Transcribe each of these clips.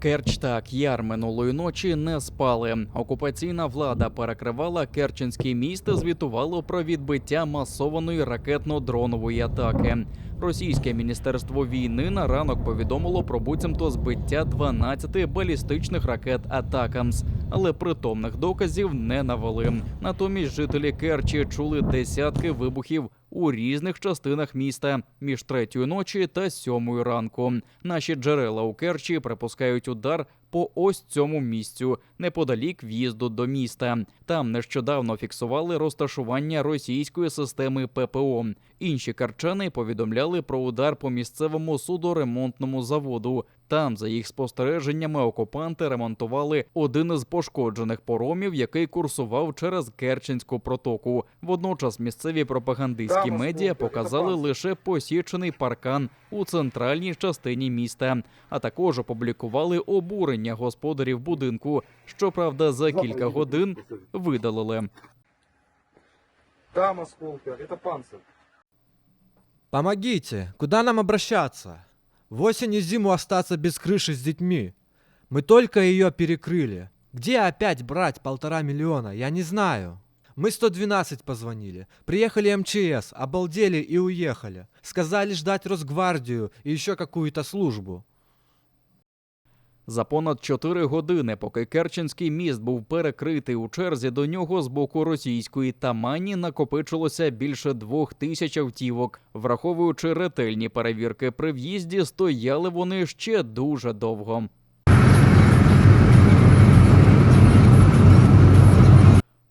Керч та К'яр минулої ночі не спали. Окупаційна влада перекривала Керченський міст звітувало про відбиття масованої ракетно-дронової атаки. Російське міністерство війни на ранок повідомило про буцімто збиття 12 балістичних ракет Атакамс, але притомних доказів не навели. Натомість жителі Керчі чули десятки вибухів у різних частинах міста між третьою ночі та сьомою ранку. Наші джерела у Керчі припускають удар по ось цьому місцю неподалік в'їзду до міста. Там нещодавно фіксували розташування російської системи ППО. Інші карчани повідомляли про удар по місцевому судоремонтному заводу. Там, за їх спостереженнями, окупанти ремонтували один із пошкоджених поромів, який курсував через Керченську протоку. Водночас місцеві пропагандистські медіа показали лише посічений паркан у центральній частині міста, а також опублікували обурення господарів будинку. Щоправда, за кілька годин видалили. Там осколки, это панцирь. Помогите! Куда нам обращаться? В осень и зиму остаться без крыши с детьми. Мы только ее перекрыли. Где опять брать полтора миллиона? Я не знаю. Мы 112 позвонили. Приехали МЧС, обалдели и уехали. Сказали ждать Росгвардию и еще какую-то службу. За понад 4 години, поки Керченський міст був перекритий у черзі до нього з боку російської тамані, накопичилося більше двох тисяч автівок. Враховуючи ретельні перевірки при в'їзді, стояли вони ще дуже довго.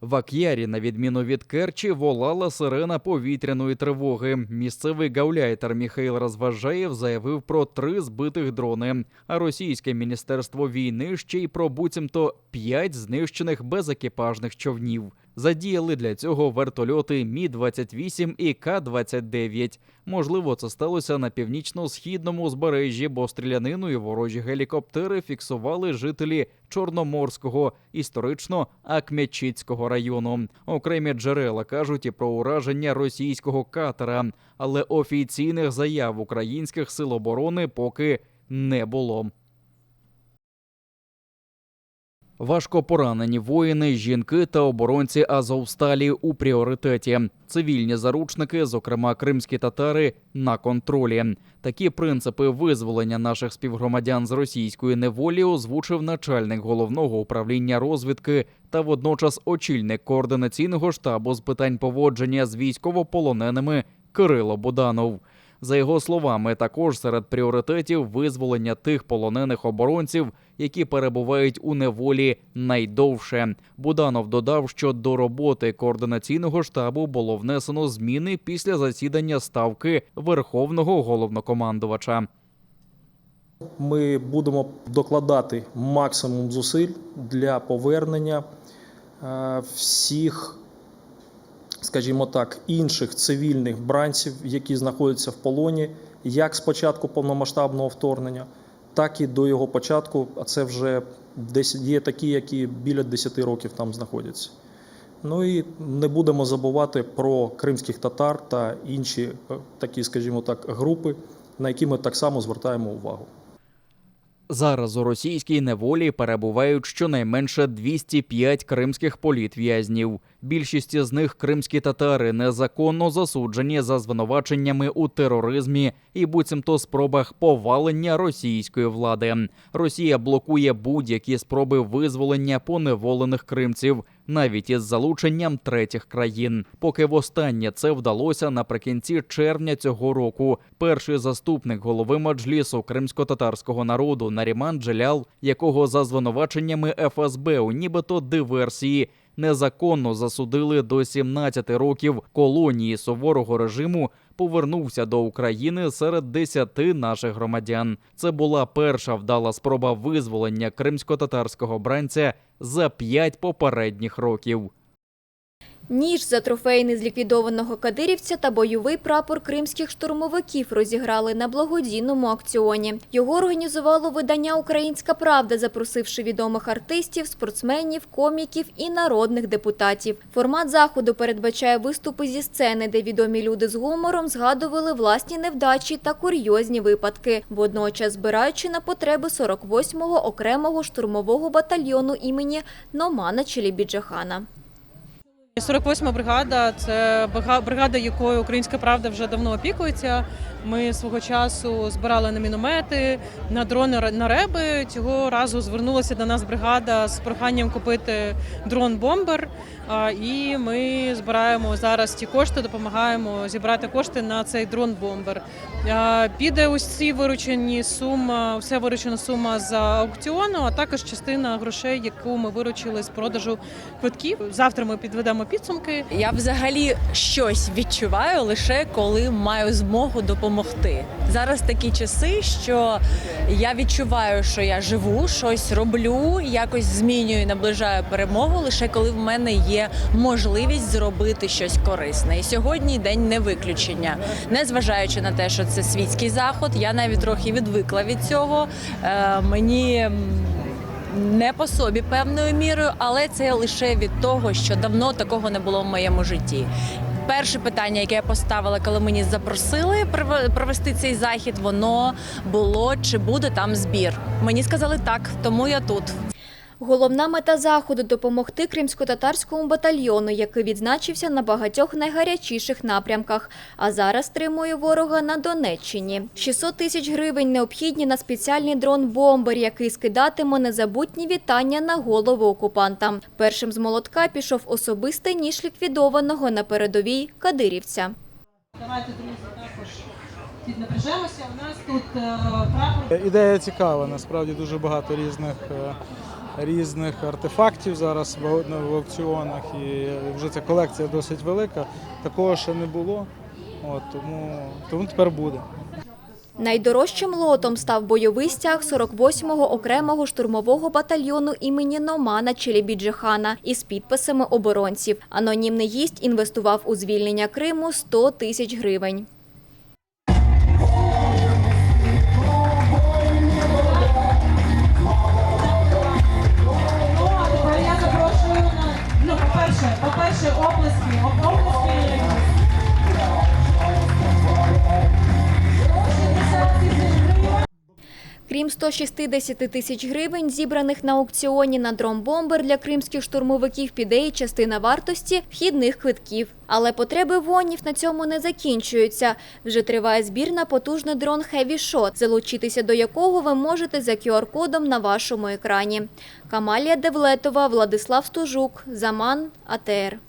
В Ак'ярі, на відміну від Керчі, волала сирена повітряної тривоги. Місцевий гауляйтер Міхаїл Розважаєв заявив про три збитих дрони. А російське міністерство війни ще й про буцімто п'ять знищених безекіпажних човнів. Задіяли для цього вертольоти Мі 28 і К 29 Можливо, це сталося на північно-східному узбережжі, бо стрілянину і ворожі гелікоптери фіксували жителі Чорноморського, історично Акмячицького району. Окремі джерела кажуть і про ураження російського катера, але офіційних заяв українських сил оборони поки не було. Важко поранені воїни, жінки та оборонці Азовсталі у пріоритеті. Цивільні заручники, зокрема кримські татари, на контролі. Такі принципи визволення наших співгромадян з російської неволі озвучив начальник головного управління розвідки та водночас очільник координаційного штабу з питань поводження з військовополоненими Кирило Буданов. За його словами, також серед пріоритетів визволення тих полонених оборонців, які перебувають у неволі найдовше. Буданов додав, що до роботи координаційного штабу було внесено зміни після засідання ставки верховного головнокомандувача. Ми будемо докладати максимум зусиль для повернення е, всіх, скажімо так, інших цивільних бранців, які знаходяться в полоні, як з початку повномасштабного вторгнення, так і до його початку. А це вже десь є такі, які біля 10 років там знаходяться. Ну і не будемо забувати про кримських татар та інші е, такі, скажімо так, групи, на які ми так само звертаємо увагу. Зараз у російській неволі перебувають щонайменше 205 кримських політв'язнів. Більшість з них кримські татари незаконно засуджені за звинуваченнями у тероризмі і буцімто спробах повалення російської влади. Росія блокує будь-які спроби визволення поневолених кримців, навіть із залученням третіх країн. Поки востаннє це вдалося наприкінці червня цього року. Перший заступник голови маджлісу кримсько-татарського народу Наріман Джелял, якого за звинуваченнями ФСБ у нібито диверсії незаконно засудили до 17 років колонії суворого режиму, повернувся до України серед 10 наших громадян. Це була перша вдала спроба визволення кримсько-татарського бранця за п'ять попередніх років. Ніж за трофейний з ліквідованого кадирівця та бойовий прапор кримських штурмовиків розіграли на благодійному акціоні. Його організувало видання Українська Правда, запросивши відомих артистів, спортсменів, коміків і народних депутатів. Формат заходу передбачає виступи зі сцени, де відомі люди з гумором згадували власні невдачі та курйозні випадки, водночас збираючи на потреби 48-го окремого штурмового батальйону імені Номана Челібіджахана. 48-ма бригада це бригада, якою Українська Правда вже давно опікується. Ми свого часу збирали на міномети, на дрони на реби. Цього разу звернулася до нас бригада з проханням купити дрон-бомбер. І ми збираємо зараз ті кошти, допомагаємо зібрати кошти на цей дрон-бомбер. Піде усі виручені сума, вся виручена сума за аукціону, а також частина грошей, яку ми виручили з продажу квитків. Завтра ми підведемо підсумки. Я взагалі щось відчуваю лише коли маю змогу допомогти. Зараз такі часи, що я відчуваю, що я живу, щось роблю, якось змінюю, наближаю перемогу, лише коли в мене є можливість зробити щось корисне. І сьогодні день не виключення. Незважаючи на те, що це світський заход, я навіть трохи відвикла від цього. Е, мені. Не по собі певною мірою, але це лише від того, що давно такого не було в моєму житті. Перше питання, яке я поставила, коли мені запросили пров- провести цей захід, воно було чи буде там збір. Мені сказали так, тому я тут. Головна мета заходу допомогти кримсько-татарському батальйону, який відзначився на багатьох найгарячіших напрямках, а зараз стримує ворога на Донеччині. 600 тисяч гривень необхідні на спеціальний дрон-бомбер, який скидатиме незабутні вітання на голову окупантам. Першим з молотка пішов особистий ніж ліквідованого на передовій кадирівця. Давайте, друзі, також піднапряжемося. У нас тут е, прапор. Ідея цікава, насправді дуже багато різних, е, різних артефактів зараз в, на- в аукціонах, і вже ця колекція досить велика. Такого ще не було. От, тому, тому тепер буде. Найдорожчим лотом став бойовий стяг 48-го окремого штурмового батальйону імені Номана Челібіджихана із підписами оборонців. Анонімний гість інвестував у звільнення Криму 100 тисяч гривень. Крім 160 тисяч гривень, зібраних на аукціоні на дромбомбер для кримських штурмовиків, піде і частина вартості вхідних квитків. Але потреби вонів на цьому не закінчуються. Вже триває збір на потужний дрон Heavy Shot, залучитися до якого ви можете за QR-кодом на вашому екрані. Камалія Девлетова, Владислав Стужук, Заман, АТР.